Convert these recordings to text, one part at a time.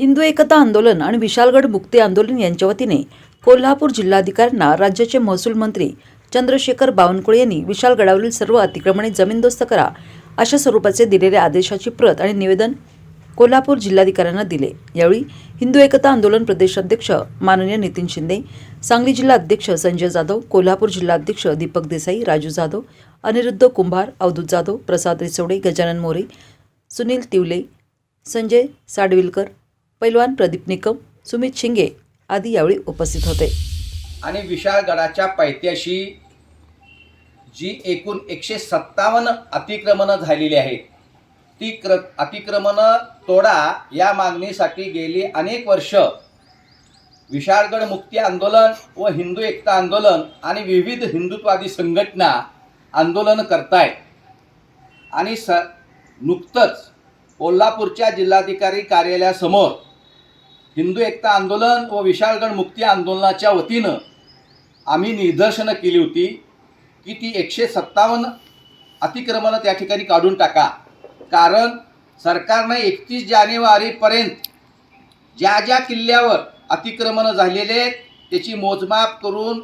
हिंदू एकता आंदोलन आणि विशालगड मुक्ती आंदोलन यांच्या वतीने कोल्हापूर जिल्हाधिकाऱ्यांना राज्याचे महसूल मंत्री चंद्रशेखर बावनकुळे यांनी विशालगडावरील सर्व अतिक्रमणे जमीनदोस्त करा अशा स्वरूपाचे दिलेल्या आदेशाची प्रत आणि निवेदन कोल्हापूर जिल्हाधिकाऱ्यांना दिले. यावेळी हिंदू एकता आंदोलन प्रदेशाध्यक्ष माननीय नितीन शिंदे सांगली जिल्हा अध्यक्ष संजय जाधव कोल्हापूर जिल्हा अध्यक्ष दीपक देसाई राजू जाधव अनिरुद्ध कुंभार अवधूत जाधव प्रसाद रिसवडे गजानन मोरे सुनील तिवले संजय साडविलकर पैलवान प्रदीप निकम सुमित शिंगे आदी यावेळी उपस्थित होते. आणि विशाळगडाच्या पायथ्याशी जी एकूण एकशे सत्तावन्न अतिक्रमणं झालेली आहेत ती क्र अतिक्रमणं तोडा या मागणीसाठी गेली अनेक वर्ष. विशाळगड मुक्ती आंदोलन व हिंदू एकता आंदोलन आणि विविध हिंदुत्वादी संघटना आंदोलन करतायत. आणि स नुकतंच कोल्हापूरच्या जिल्हाधिकारी कार्यालयासमोर हिंदू एकता आंदोलन व विशाळगड मुक्ती आंदोलनाच्या वतीनं आम्ही निदर्शनं केली होती की ती एकशे सत्तावन्न अतिक्रमणं त्या ठिकाणी काढून टाका. कारण सरकारनं एकतीस जानेवारीपर्यंत ज्या ज्या किल्ल्यावर अतिक्रमणं झालेले आहेत त्याची मोजमाप करून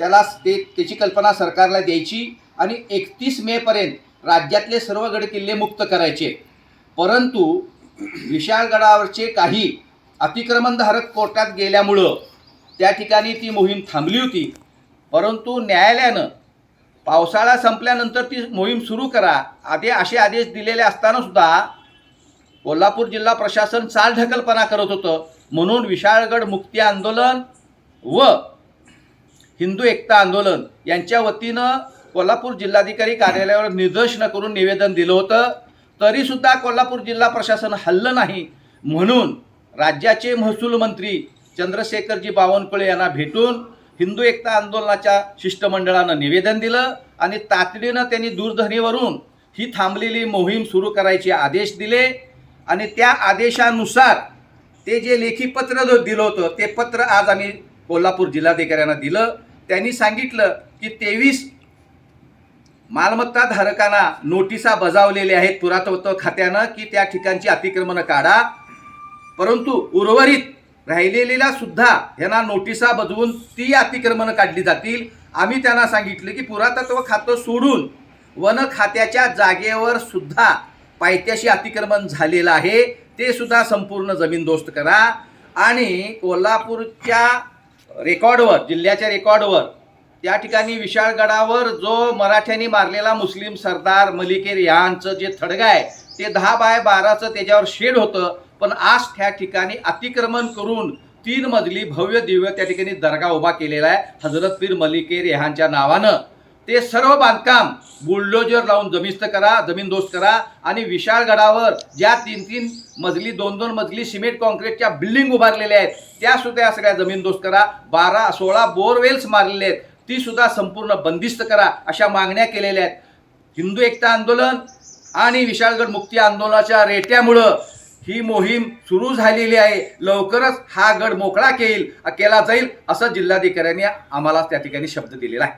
त्याला ते त्याची कल्पना सरकारला द्यायची आणि एकतीस मेपर्यंत राज्यातले सर्व गड किल्ले मुक्त करायचे. परंतु विशाळगडावरचे काही अतिक्रमणधारक कोर्टात गेल्यामुळं त्या ठिकाणी ती मोहीम थांबली होती. परंतु न्यायालयानं पावसाळा संपल्यानंतर ती मोहीम सुरू करा आधी असे आदेश दिलेले असतानासुद्धा कोल्हापूर जिल्हा प्रशासन चालढकलपणा करत होतं. म्हणून विशाळगड मुक्ती आंदोलन व हिंदू एकता आंदोलन यांच्या वतीनं कोल्हापूर जिल्हाधिकारी कार्यालयावर निदर्शनं करून निवेदन दिलं होतं. तरीसुद्धा कोल्हापूर जिल्हा प्रशासन हल्लं नाही म्हणून राज्याचे महसूल मंत्री चंद्रशेखरजी बावनकुळे यांना भेटून हिंदू एकता आंदोलनाच्या शिष्टमंडळानं निवेदन दिलं आणि तातडीनं त्यांनी दूरध्वनीवरून ही थांबलेली मोहीम सुरू करायचे आदेश दिले. आणि त्या आदेशानुसार ते जे लेखी पत्र दिलं होतं ते पत्र आज आम्ही कोल्हापूर जिल्हाधिकाऱ्यांना दिलं. त्यांनी सांगितलं की तेवीस मालमत्ता धारकांना नोटिसा बजावलेल्या आहेत पुरातत्व खात्यानं की त्या ठिकाणची अतिक्रमणं काढा. परंतु उर्वरित राहिलेलेला सुद्धा यांना नोटिसा बजवून ती अतिक्रमणं काढली जातील. आम्ही त्यांना सांगितलं की पुरातत्व खातं सोडून वन खात्याच्या जागेवर सुद्धा पायथ्याशी अतिक्रमण झालेलं आहे. ते सुद्धा संपूर्ण जमीनदोस्त करा. आणि कोल्हापूरच्या रेकॉर्डवर जिल्ह्याच्या रेकॉर्डवर त्या ठिकाणी विशाळगडावर जो मराठ्यांनी मारलेला मुस्लिम सरदार मलिकेर यांचं जे थडगा आहे ते दहा बाय बाराचं त्याच्यावर शेड होतं. पण आज त्या ठिकाणी अतिक्रमण करून तीन मजली भव्य दिव्य त्या ठिकाणी दर्गा उभा केलेला आहे. हजरत पीर मलिकेर यांच्या नावानं. ते सर्व बांधकाम बुलडोजर लावून जमीस्त करा जमीनदोस्त करा आणि विशाळगडावर ज्या तीन तीन मजली दोन दोन मजली सिमेंट कॉन्क्रीटच्या बिल्डिंग उभारलेल्या आहेत त्या सुद्धा या सगळ्या जमीनदोस्त करा. बारा सोळा बोरवेल्स मारलेले आहेत. ती सुद्धा संपूर्ण बंदिस्त करा अशा मागण्या केलेल्या आहेत. हिंदू एकता आंदोलन आणि विशाळगड मुक्ती आंदोलनाच्या रेट्यामुळं ही मोहीम सुरू झालेली आहे. लवकरच हा गड मोकळा केल केला जाईल असं जिल्हाधिकाऱ्यांनी आम्हाला त्या ठिकाणी शब्द दिलेला आहे.